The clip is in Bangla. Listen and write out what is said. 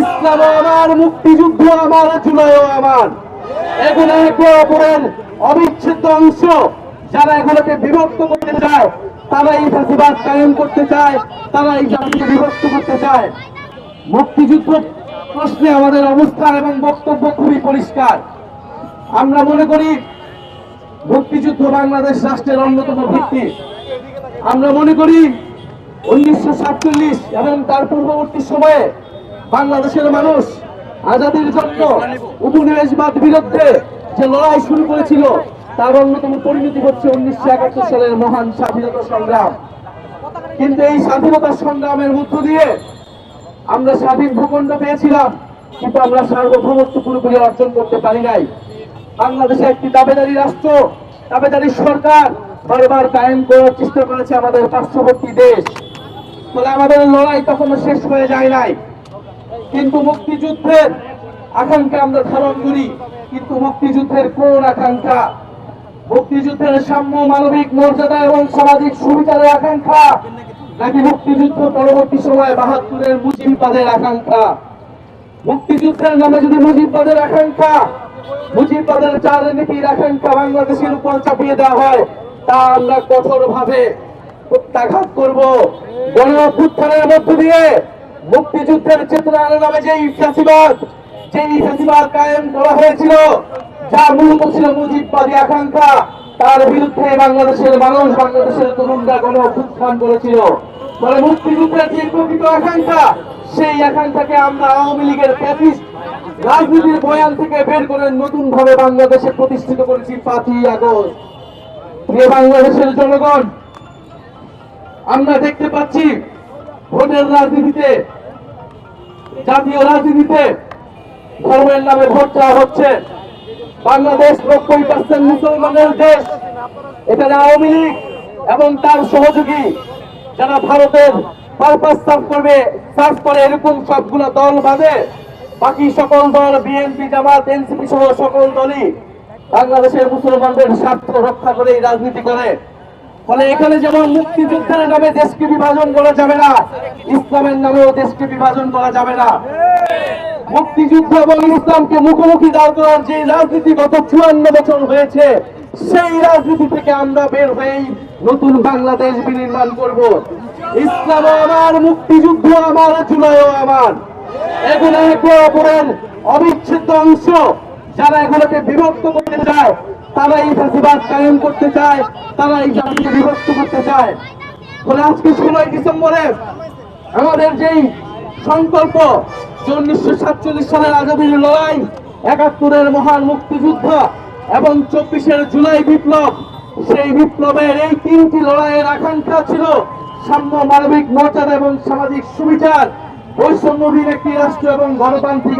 ইসলামও আমার, মুক্তিযুদ্ধ আমার জুলাইও আমার। এগুলো একে অপরের অবিচ্ছেদ্য অংশ। যারা এগুলোকে বিভক্ত করতে চায়, তারা এই ফাঁসিবাদ কায়েম করতে চায়, তারা এই জাতিকে বিভক্ত করতে চায়। মুক্তিযুদ্ধ প্রশ্নে আমাদের অবস্থান এবং বক্তব্য খুবই পরিষ্কার। আমরা মনে করি, মুক্তিযুদ্ধ বাংলাদেশ রাষ্ট্রের অন্যতম ভিত্তি। আমরা মনে করি, উনিশশো সাতচল্লিশ এবং তার পূর্ববর্তী সময়ে বাংলাদেশের মানুষ আজাদির জন্য উপনিবেশবাদ বিরুদ্ধে যে লড়াই শুরু করেছিল, তার অন্যতম পরিণতি হচ্ছে উনিশশো একাত্তর সালের মহান স্বাধীনতা সংগ্রাম। কিন্তু এই স্বাধীনতা সংগ্রামের মধ্য দিয়ে আমরা স্বাধীন ভূখণ্ড পেয়েছিলাম, কিন্তু আমরা সার্বভৌমত্ব পুরোপুরি অর্জন করতে পারি নাই। বাংলাদেশে একটি দাবেদারি রাষ্ট্র, দাবেদারি সরকার বারবার কায়েম করার চেষ্টা করেছে আমাদের পার্শ্ববর্তী দেশ। ফলে আমাদের লড়াই তখনও শেষ হয়ে যায় নাই। কিন্তু মুক্তিযুদ্ধের আকাঙ্ক্ষা আমরা ধারণ করি, কিন্তু মুক্তিযুদ্ধের কোন আকাঙ্ক্ষা? মুক্তিযুদ্ধের সাম্য, মানবিক মর্যাদা এবং সামাজিক সুবিধার আকাঙ্ক্ষা, নাকি মুক্তিযুদ্ধ পরবর্তী সময় বাহাত্তরের মুজিববাদের আকাঙ্ক্ষা? মুক্তিযুদ্ধের নামে যদি মুজিববাদের আকাঙ্ক্ষা, মুজিববাদের চার নীতির আকাঙ্ক্ষা বাংলাদেশের উপর চাপিয়ে দেওয়া হয়, তা আমরা কঠোর ভাবে প্রত্যাঘাত করব। গণ অভ্যুত্থানের মধ্য দিয়ে মুক্তিযুদ্ধের চেতনার নামে যেই ফ্যাসিবাদ যেই ফ্যাসিবাদ কায়েম করা হয়েছিল যা মূলত ছিল মুজিববাদী আকাঙ্ক্ষা, তার বিরুদ্ধে বাংলাদেশের মানুষ, বাংলাদেশের তরুণরা গণ অভ্যুত্থান করেছিল। ফলে মুক্তিযুদ্ধের যে প্রকৃত আকাঙ্ক্ষা, সেই আকাঙ্ক্ষাকে আমরা আওয়ামী লীগের প্যাথিস্ট রাজনীতির বয়ান থেকে বের করে নতুন ভাবে বাংলাদেশে প্রতিষ্ঠিত করেছি পাঁচই আগস্ট। প্রিয় বাংলাদেশের জনগণ, আমরা দেখতে পাচ্ছি ভোটের রাজনীতিতে, জাতীয় রাজনীতিতে ধর্মের নামে ভোট চাওয়া হচ্ছে। বাংলাদেশ নব্বই পার্সেন্ট মুসলমানের দেশ। এখানে আওয়ামী লীগ এবং তার সহযোগী যারা ভারতের পারপাস সার্ভ করবে সার্ভ করে এরকম সবগুলো দল বাদে বাকি সকল দল বিএনপি জামাত এনসিপি সহ সকল দলই বাংলাদেশের মুসলমানদের স্বার্থ রক্ষা করে রাজনীতি করে। ফলে এখানে যেমন মুক্তিযুদ্ধের নামে দেশকে বিভাজন করা যাবে না, ইসলামের নামেও দেশকে বিভাজন করা যাবে না। মুক্তিযুদ্ধ এবং ইসলামকে মুখোমুখি দাঁড় করার যে রাজনীতি গত চুয়ান্ন বছর হয়েছে, সেই রাজনীতি থেকে আমরা বের হয়েই নতুন বাংলাদেশ বিনির্মাণ করব। ইসলাম আমার, মুক্তিযুদ্ধ আমার, জুলাইও আমার। এগুলো একে অপরের অবিচ্ছেদ্য অংশ। যারা এগুলোকে বিভক্ত করতে চায় তারা এই ফাঁসিবাদ কায়েম করতে চায়, তারা এই জাতিকে বিভক্ত করতে চায়। ফলে আজকে ষোলোই ডিসেম্বরে আমাদের যেই সংকল্প যে উনিশশো সাতচল্লিশ সালের আজাদির লড়াই, একাত্তরের মহান মুক্তিযুদ্ধ এবং চব্বিশের জুলাই বিপ্লব, সেই বিপ্লবের এই তিনটি লড়াইয়ের আকাঙ্ক্ষা ছিল সাম্য মানবিক মর্যাদা এবং সামাজিক সুবিচার বৈষম্যহীন একটি রাষ্ট্র এবং গণতান্ত্রিক